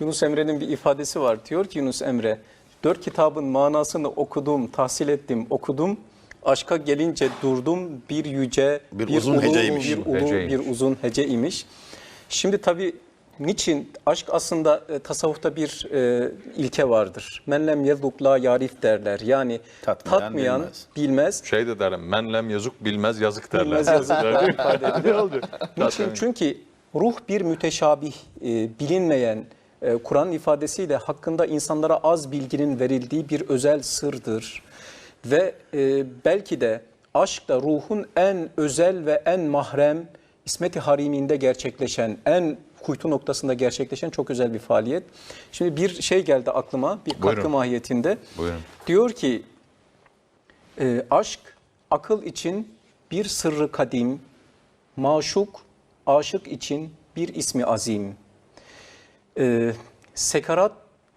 Yunus Emre'nin bir ifadesi var. Diyor ki Yunus Emre, dört kitabın manasını okudum, tahsil ettim, okudum. Aşka gelince durdum bir yüce, Bir uzun heceymiş. bir ulu, Heceymiş. bir uzun hece imiş. Şimdi tabii niçin? Aşk aslında e, tasavvufta bir e, ilke vardır. Men lem yezuk la yarif derler. Yani Tatmayan tatmayan bilmez. bilmez Şey de derim, menlem yazık bilmez yazık derler. Bilmez yazık ifade edilir. Niçin? Çünkü ruh bir müteşabih, e, bilinmeyen, e, Kur'an ifadesiyle hakkında insanlara az bilginin verildiği bir özel sırdır. Ve e, belki de aşk da ruhun en özel ve en mahrem, İsmet-i Harimi'nde gerçekleşen, en kuytu noktasında gerçekleşen çok özel bir faaliyet. Şimdi bir şey geldi aklıma, bir katkı Buyurun. mahiyetinde. Buyurun. Diyor ki, e, aşk akıl için bir sırrı kadim, maşuk, aşık için bir ismi azim. E, sekarat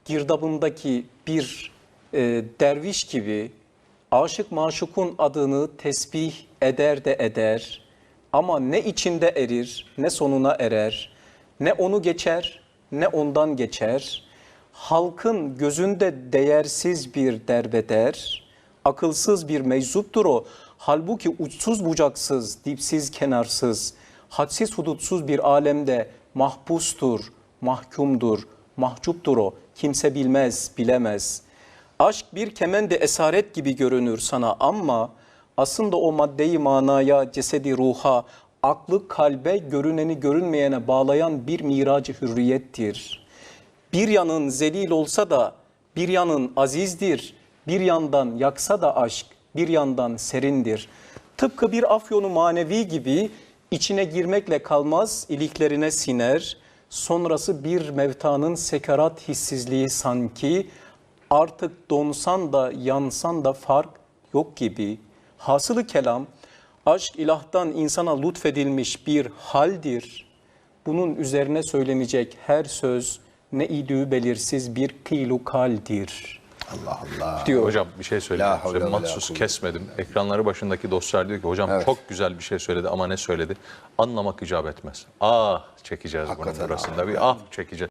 girdabındaki bir e, derviş gibi aşık maşukun adını tesbih eder de eder ama ne içinde erir ne sonuna erer, ne onu geçer ne ondan geçer. Halkın gözünde değersiz bir derbeder, akılsız bir meczuptur o. Halbuki uçsuz bucaksız, dipsiz kenarsız, hadsiz hudutsuz bir alemde mahpustur, mahkumdur, mahcuptur o. Kimse bilmez, bilemez. Aşk bir kemende esaret gibi görünür sana ama aslında o maddeyi manaya, cesedi ruha, aklı kalbe, görüneni görünmeyene bağlayan bir miracı hürriyettir. Bir yanın zelil olsa da bir yanın azizdir. Bir yandan yaksa da aşk, bir yandan serindir. Tıpkı bir afyonu manevi gibi içine girmekle kalmaz, iliklerine siner. Sonrası bir mevtanın sekarat hissizliği sanki artık donsan da yansan da fark yok gibi. Hasılı kelam aşk ilahtan insana lütfedilmiş bir haldir. Bunun üzerine söylenecek her söz ne idüğü belirsiz bir kıylu kaldir Allah Allah. diyor. Hocam bir şey La ve la mahsus kuvvete. kesmedim. Ekranları başındaki dostlar diyor ki hocam Evet. çok güzel bir şey söyledi ama ne söyledi? Anlamak icap etmez. Ah çekeceğiz Hakikaten bunun burasında. ah. Bir ah çekeceğiz.